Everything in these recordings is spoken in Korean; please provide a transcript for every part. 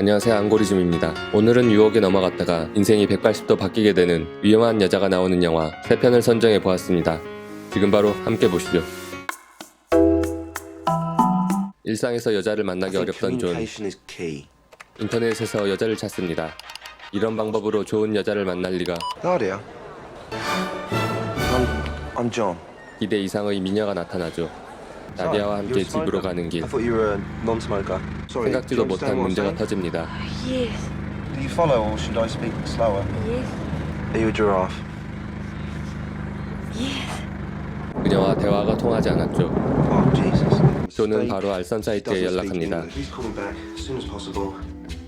안녕하세요 안고리즘입니다. 오늘은 유혹에 넘어갔다가 인생이 180도 바뀌게 되는 위험한 여자가 나오는 영화 3편을 선정해 보았습니다. 지금 바로 함께 보시죠. 일상에서 여자를 만나기 어렵던 존. 인터넷에서 여자를 찾습니다. 이런 방법으로 좋은 여자를 만날 리가 Nadia. I'm, I'm John. 기대 이상의 미녀가 나타나죠. 나디아와 함께? 집으로 가는 길 I thought you were a non-smoker. Sorry, 생각지도 못한 문제가? 터집니다. Yes, Do you follow or should I speak slower? yes, Are you a giraffe? yes. 그녀와 대화가 통하지 않았죠. Oh, Jesus. 존은 Mistake. 바로 알선 사이트에 연락합니다. English. Please call me back as soon as possible.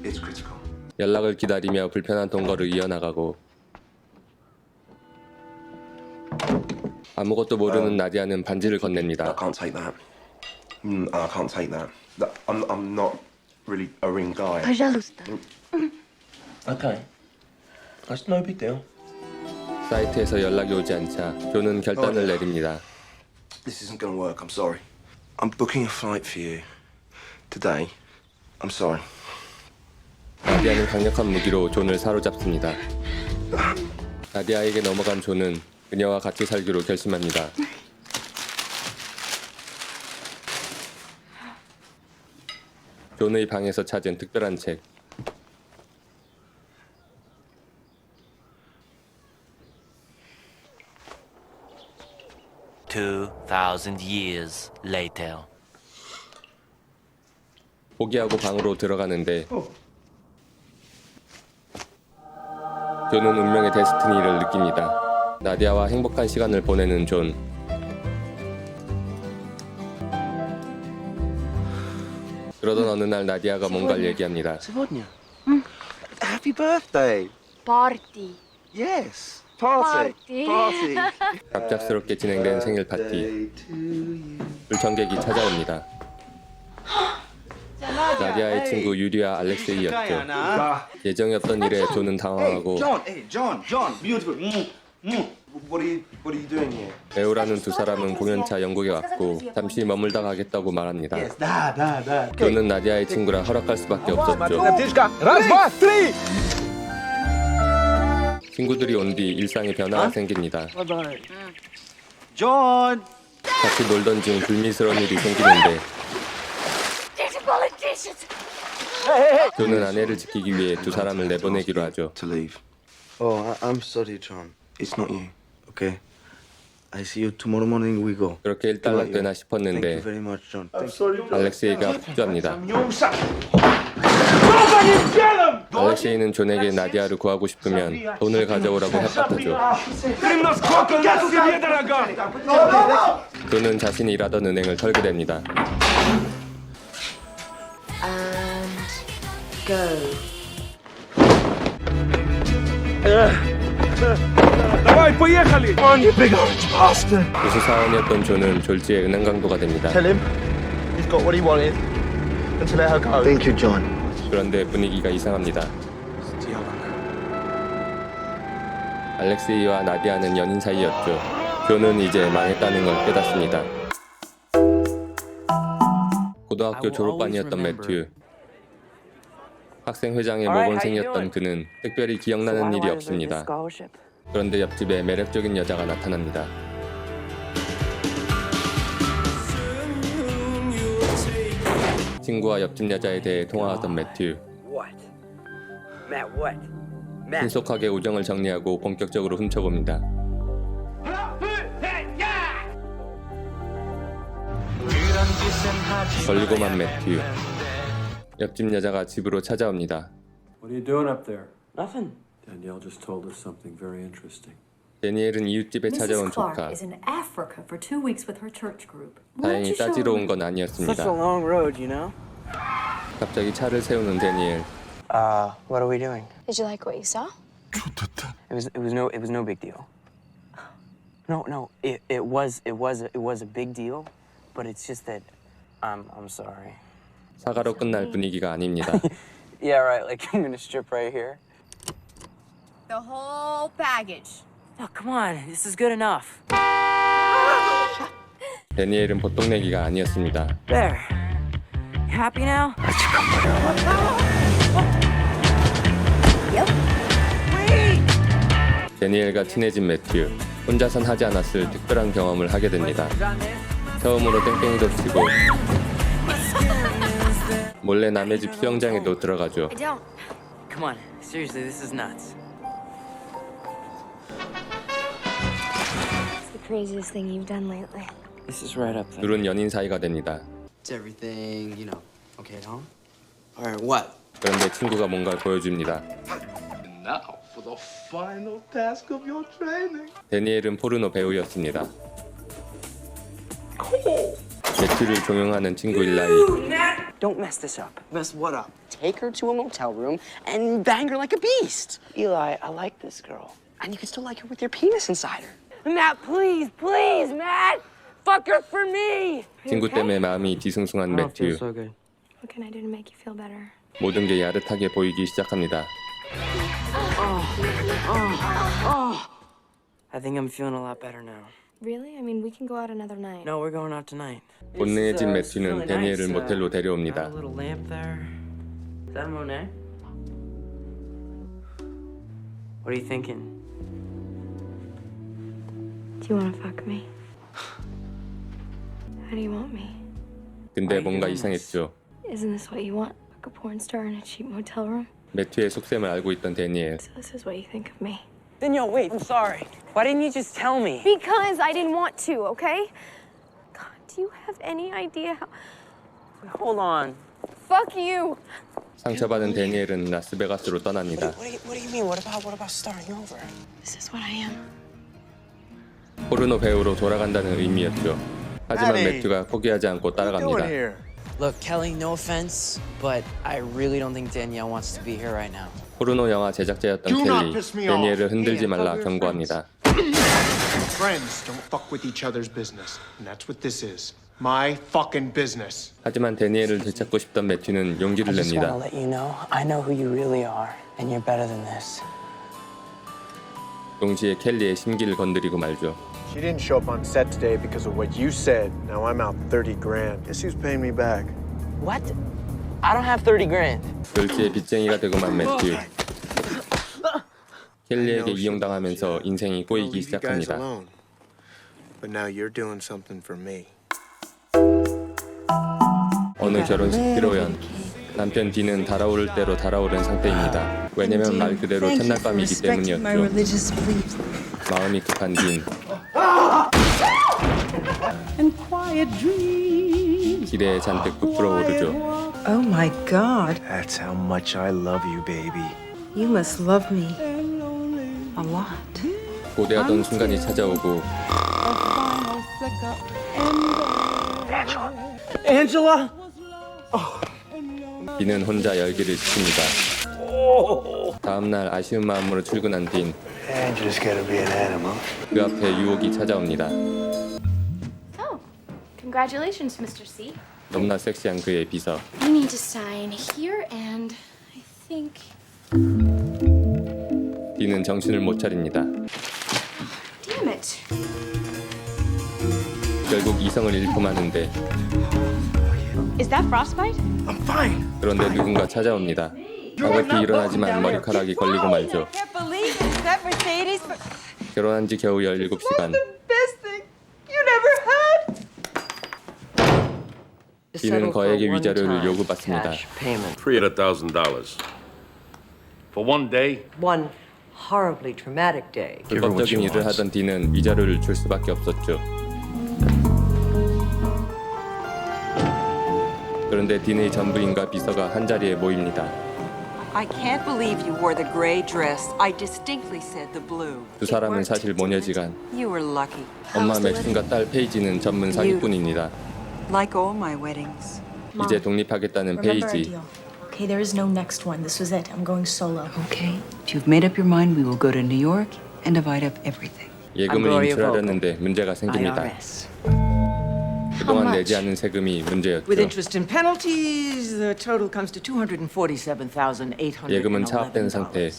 It's critical. 연락을 기다리며 불편한 동거를 이어나가고 아무것도 모르는 나디아는 반지를 I 건넵니다. can't take that. Mm, I can't take that. That- I'm, I'm not really a ring guy. Пожалуйста. Okay. That's no big deal. 사이트에서 연락이 오지 않자 존은 결단을 내립니다. This isn't going to work. I'm sorry. I'm booking a flight for you today. I'm sorry. 나디아는 강력한 무기로 존을 사로잡습니다. 나디아에게 넘어간 존은 그녀와 같이 살기로 결심합니다. 존의 방에서 찾은 특별한 책. Two thousand years later. 포기하고 방으로 들어가는데 존은 운명의 데스티니를 느낍니다. 나디아와 행복한 시간을 보내는 존. 그러던 어느 날 나디아가 뭔가를 얘기합니다. Сегодня. Happy birthday. Party. Yes. Party. Party. 갑작스럽게 진행된 생일 파티. Day to you. 불청객이 찾아옵니다. 나디아의 친구 유리와 알렉세이였죠. 예정이 없던 일에 존은 당황하고 John, hey, John, John, beautiful. Mm, mm. 배우라는 두 사람은 공연차 영국에 왔고 잠시 머물다 가겠다고 말합니다. 그는 나디아의 친구라 허락할 수밖에 없었죠. 친구들이 온 뒤 일상에 변화가 생깁니다. 같이 놀던 중 불미스러운 일이 생기는데 그는 아내를 지키기 위해 두 사람을 내보내기로 하죠. To oh, I'm sorry, John. It's not you. Okay. I see you tomorrow morning. We go. 그렇게 일단락 되나 싶었는데 알렉세이가 폭주합니다. 알렉세이는 존에게 나디아를 구하고 싶으면 돈을 가져오라고 협박하죠. 그는 자신이 일하던 은행을 털게 됩니다. And go. 예. Давай, поехали. Come on, you big orange bastard. 우수 사원이었던 존은 졸지에 은행 강도가 됩니다. Tell him he's got what he wanted and to let her go. Thank you, John. 그런데 분위기가 이상합니다. 알렉세이와 나디아는 연인 사이였죠. 존은 이제 망했다는 걸 깨닫습니다. 고등학교 졸업반이었던 매튜. 학생회장의 모범생이었던 그는 특별히 기억나는 일이 없습니다. 그런데 옆집에 매력적인 여자가 나타납니다. 친구와 옆집 여자에 대해 통화하던 매튜. 신속하게 우정을 정리하고 본격적으로 훔쳐봅니다. 걸리고만 매튜. 옆집 여자가 집으로 찾아옵니다. What are you doing up there? Nothing. Danielle just told us something very interesting. 데니엘은 이웃집에 찾아온 Mrs. Clark 조카. is in Africa for two weeks with her church group. Why don't 다행히 you show 따지러 her? 온 건 Such a 아니었습니다. long road, you know? 갑자기 차를 세우는 데니엘. Uh, what are we doing? Did you like what you saw? It was it was no it was no big deal. No, no, it, it was it was it was a big deal, but it's just that I'm I'm sorry. 사과로 끝날 분위기가 아닙니다. Yeah, right. Like I'm gonna strip right here. The whole baggage. Oh, come on, this is good enough. 데니엘은 보통 내기가 아니었습니다. There. You happy now? 데니엘과 친해진 매튜. 혼자선 하지 않았을 특별한 경험을 하게 됩니다. 처음으로 땡땡이도 치고 몰래 남의 집 수영장에도 들어가죠. I don't. Come on, seriously, this is nuts. craziest thing you've done lately. This is right up there. 둘은 연인 사이가 됩니다. It's everything, you know, okay at home? All right, what? 그런데 친구가 뭔가를 보여줍니다. Now for the final task of your training. 데니엘은 포르노 배우였습니다. 매튜를 종용하는 친구 일라이. Don't mess this up. Mess what up? Take her to a motel room and bang her like a beast. Eli, I like this girl. And you can still like her with your penis inside her. Matt, please, please, Matt! Fuck her for me! 친구 때문에 마음이 뒤숭숭한 매튜. so good. What can I do to make you feel better? 모든 게 야릇하게 보이기 시작합니다. I think I'm feeling a lot better now. Really? I mean, we can go out another night. No, we're going out tonight. 본능해진 uh, 매튜는 데니엘을 uh, 모텔로 Got 데려옵니다. a little lamp there. Is that Monet? What are you thinking? Do you want to fuck me? How do you want me? 근데 Why 뭔가 you doing this? 이상했죠. Isn't this what you want? Like a porn star in a cheap motel room? 매튜의 속셈을 알고 있던 데니엘. So this is what you think of me? Then yo, wait, I'm sorry. Why didn't you just tell me? Because I didn't want to, okay? God, do you have any idea how. Hold on. Fuck you! 상처받은 데니엘은 라스베가스로 떠납니다. What do you, what do you mean? What about what about starting over? This is what I am. 포르노 배우로 돌아간다는 의미였죠. 하지만 Maddie, 매튜가 포기하지 않고 따라갑니다. Look, Kelly, no offense, but I really don't think Danielle wants to be here right now. 포르노 영화 제작자였던 Do not 켈리, piss me off. 데니엘을 흔들지 말라 경고합니다. Friends don't fuck with each other's business. And that's what this is. My fucking business. 하지만 데니엘을 되찾고 싶던 매튜는 용기를 I just want to 냅니다. let you know, I know who you really are, and you're better than this. 동시에 켈리의 심기를 건드리고 말죠. She didn't show up on set today because of what you said. Now I'm out 30 grand. Guess who's paying me back? What? I don't have 30 grand. 돌지의 빚쟁이가 되고만 매튜. 켈리에게 이용당하면서 인생이 꼬이기 시작합니다. alone. But now you're doing something for me. 어느 결혼식 피로연 남편 디는 달아오를 대로 달아오른 상태입니다. 왜냐면 말 그대로 첫날 밤이기 때문이었죠. 마음이 급한 딘. 기대에 잔뜩 부풀어 오르죠. Oh my god. That's how much I love you, baby. You must love me a lot. 고대하던 순간이 찾아오고 Angela! 딘은 혼자 열기를 지킵니다. 다음날 아쉬운 마음으로 출근한 딘. Angela's gotta be an animal. 그 앞에 유혹이 찾아옵니다. Oh, congratulations, Mr. C. 너무나 섹시한 그의 비서. You need to sign here and I think. 딘은 정신을 못 차립니다. Damn it. 결국 이성을 잃고 마는데 Is that frostbite? I'm fine. 그런데 누군가 찾아옵니다. 가볍게 일어나지만 머리카락이 걸리고 말죠. Can't believe it. Is that Mercedes? 결혼한 지 겨우 17시간. Best thing you never had. 딘은 거액의 위자료를 요구받습니다. payment. $300,000. For one day? One horribly traumatic day. 불법적인 일을 하던 딘은 위자료를 줄 수밖에 없었죠. 그런데 딘의 전부인과 비서가 한 자리에 모입니다. I can't believe you wore the gray dress. I distinctly said the blue. 두 사람은 사실 모녀지간 You were lucky. 엄마 맥슨과 딸 페이지는 전문 사기꾼입니다. Like all my weddings. 이제 독립하겠다는 페이지. Okay, there is no next one. This was it. I'm going solo. Okay. If you've made up your mind, we will go to New York and divide up everything. 예금을 Gloria 인출하려는데 문제가 생깁니다. IRS. 그동안 내지 않은 세금이 문제였죠. With interest and penalties, the total comes to $247,811. 예금은 차압된 상태.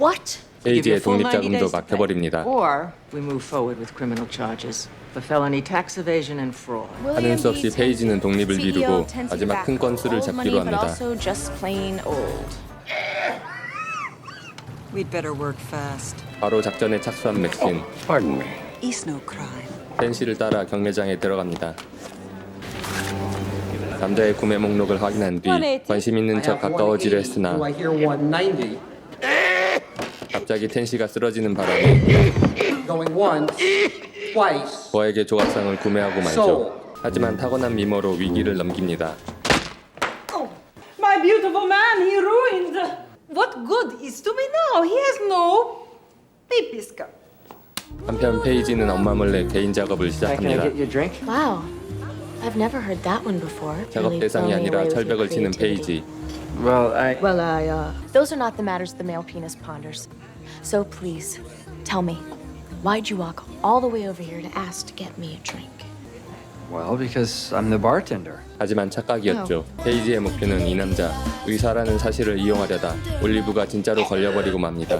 What? 페이지의 독립 자금도 막혀버립니다. Or we move forward with criminal charges For felony tax evasion and fraud. 하는 수 없이 페이지는 독립을 미루고 마지막 큰 건수를 잡기로 합니다. We'd better work fast. 바로 작전에 착수한 맥신. Pardon me. It's no crime. 펜시를 따라 경매장에 들어갑니다. 남자의 구매 목록을 확인한 뒤 관심 있는 척 가까워지려 했으나 hear 190? 갑자기 텐시가 쓰러지는 바람에 Going once, twice. 버에게 조각상을 구매하고 말죠. 하지만 타고난 미모로 위기를 넘깁니다. My beautiful man, he ruined. What good is to me now? He has no pipiska. 한편 페이지는 엄마 몰래 개인 작업을 시작합니다. Wow. I've never heard that one before. 작업 대상이 아니라 철벽을 치는. 페이지. Well, I. Well, I, uh. Those are not the matters the male penis ponders. So please, tell me, why'd you walk all the way over here to ask to get me a drink? Well, because I'm the bartender. 하지만 착각이었죠. 페이지의 목표는 이 남자 의사라는 사실을 이용하려다 올리브가 진짜로 걸려버리고 맙니다.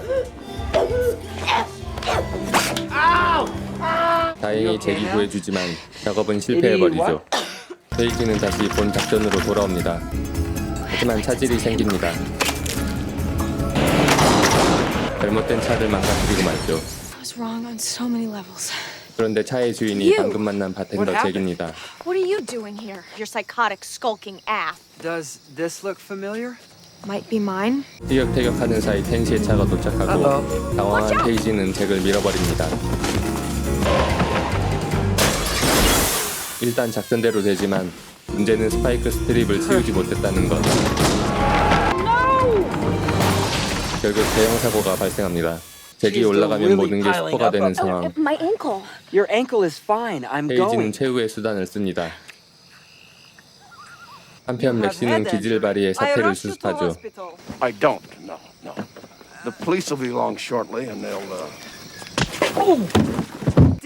다행히 잭이 구해주지만 작업은 실패해버리죠. 페이지는 다시 본 작전으로 돌아옵니다. 하지만 차질이 생깁니다. 잘못된 차를 망가뜨리고 말죠. I was wrong on so many levels. 그런데 차의 주인이 방금 만난 바텐더 잭입니다. What are you doing here? Your psychotic, skulking ass. Does this look familiar? Might be mine. 티격태격하는 사이 텐시의 차가 도착하고 당황한 페이지는 잭을 밀어버립니다. 일단 작전대로 되지만 문제는 스파이크 스트립을 씌우지 못했다는 것. 결국 대형 사고가 발생합니다. 잭이 올라가면 모든 게 스포가 되는 상황. My ankle. Your ankle is fine. I'm 페이지는 최후의 수단을 씁니다. 한편 맥시는 기질 발휘에 사태를 수습하죠. I don't. No, no. The police will be along shortly, and they'll. Uh...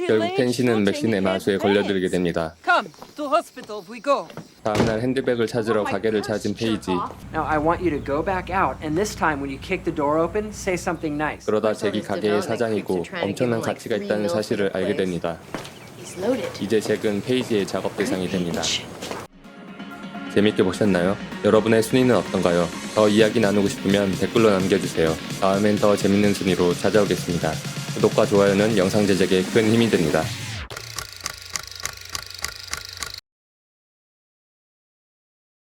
결국 텐시는 맥신의 마수에 걸려들게 됩니다. Come, to hospital we go. 다음날 핸드백을 찾으러 가게를 찾은 페이지. Now I want you to go back out, and this time when you kick the door open, say something nice. 그러다 잭이 가게의 사장이고 엄청난 가치가 있다는 사실을 알게 됩니다. He's loaded. 이제 잭은 페이지의 작업 대상이 됩니다. 재밌게 보셨나요? 여러분의 순위는 어떤가요? 더 이야기 나누고 싶으면 댓글로 남겨주세요. 다음엔 더 재밌는 순위로 찾아오겠습니다. 구독과 좋아요는 영상 제작에 큰 힘이 됩니다.